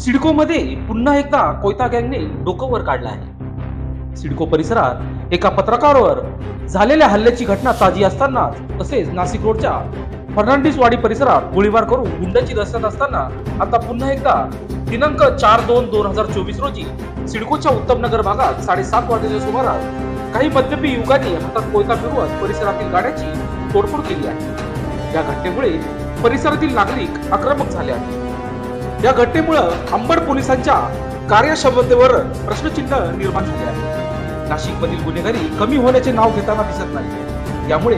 सिडकोमध्ये पुन्हा एकदा कोयता गँगने डोकं वर काढलं आहे. सिडको परिसरात एका पत्रकारावर झालेल्या हल्ल्याची घटना ताजी असताना तसेच नाशिक रोडच्या फर्नांडिसवाडी परिसरात गोळीबार करून गुंडाची दहशत असताना आता पुन्हा एकदा दिनांक चार दोन दोन हजार चोवीस रोजी सिडकोच्या उत्तम नगर भागात साडेसात वाजेच्या सुमारास काही मद्यपी युवकांनी हातात कोयता फिरवत परिसरातील गाड्याची तोडफोड केली आहे. या घटनेमुळे परिसरातील नागरिक आक्रमक झाले आहेत. या घटनेमुळे अंबड पोलिसांच्या कार्यक्षमतेवर प्रश्नचिन्ह निर्माण झाले आहे नाशिकमधील गुन्हेगारी कमी होण्याचे नाव घेताना दिसत नाही यामुळे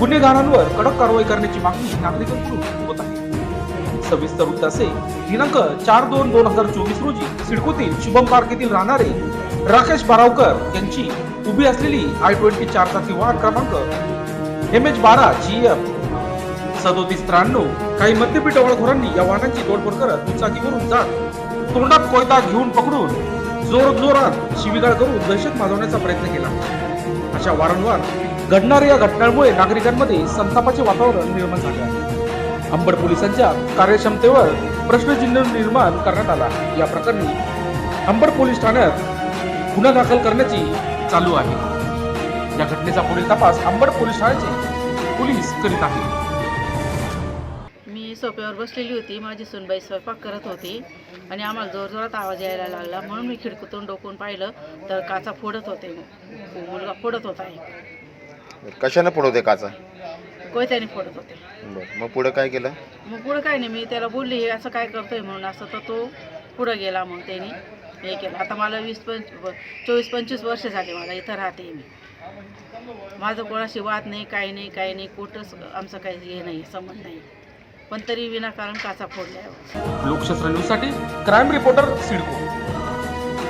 गुन्हेगारांवर कडक कारवाई करण्याची मागणी नागरिकांकडून होत आहे. सविस्तर वृत्त असे दिनांक चार दोन दोन हजार चोवीस रोजी सिडकोतील शुभम पार्क येथील राहणारे राकेश बारावकर यांची उभी असलेली आय ट्वेंटी चार चाकी वाहन क्रमांक एम एच बारा जी एफ सदोतीस त्र्याण्णव काही मद्यपी टवळखोरांनी या वाहनांची तोडफोड करत दुचाकीवरून जात तोंडात कोयता घेऊन पकडून जोर जोरात शिविगाळ करून दहशत माजवण्याचा प्रयत्न केला. अशा वारंवार घडणाऱ्या या घटनांमुळे नागरिकांमध्ये संतापाचे वातावरण निर्माण झाले आहे. अंबड पोलिसांच्या कार्यक्षमतेवर प्रश्नचिन्ह निर्माण करण्यात आला या प्रकरणी अंबड पोलीस ठाण्यात गुन्हा दाखल करण्याची चालू आहे. या घटनेचा पुढील तपास अंबड पोलीस ठाण्याचे पोलीस करीत आहेत. मी सोफ्यावर बसलेली होती. माझी सुनबाई स्वयंपाक करत होती आणि आम्हाला जोरजोरात आवाज यायला लागला. म्हणून मी खिडकीतून डोकून पाहिलं तर काचा फोडत होते. मुलगा फोडत होता एक. कशाने पुढवते काचा? कोयत्याने फोडत होते. बरं. मग पुढे काय केलं? मग पुढं काय नाही मी त्याला बोलली हे असं काय करतोय म्हणून? असं तर तो पुढं गेला मग त्यांनी. हे केलं. आता मला वीस पंच चोवीस पंचवीस वर्ष झाले मला इथं राहते मी. माझं कोणाशी वाद नाही काही नाही काही नाही. कुठंच आमचं काही हे नाही संबंध नाही. पण तरी विनाकारण काचा फोडल्या लोकशास्त्र न्यूजसाठी क्राईम रिपोर्टर सिडको.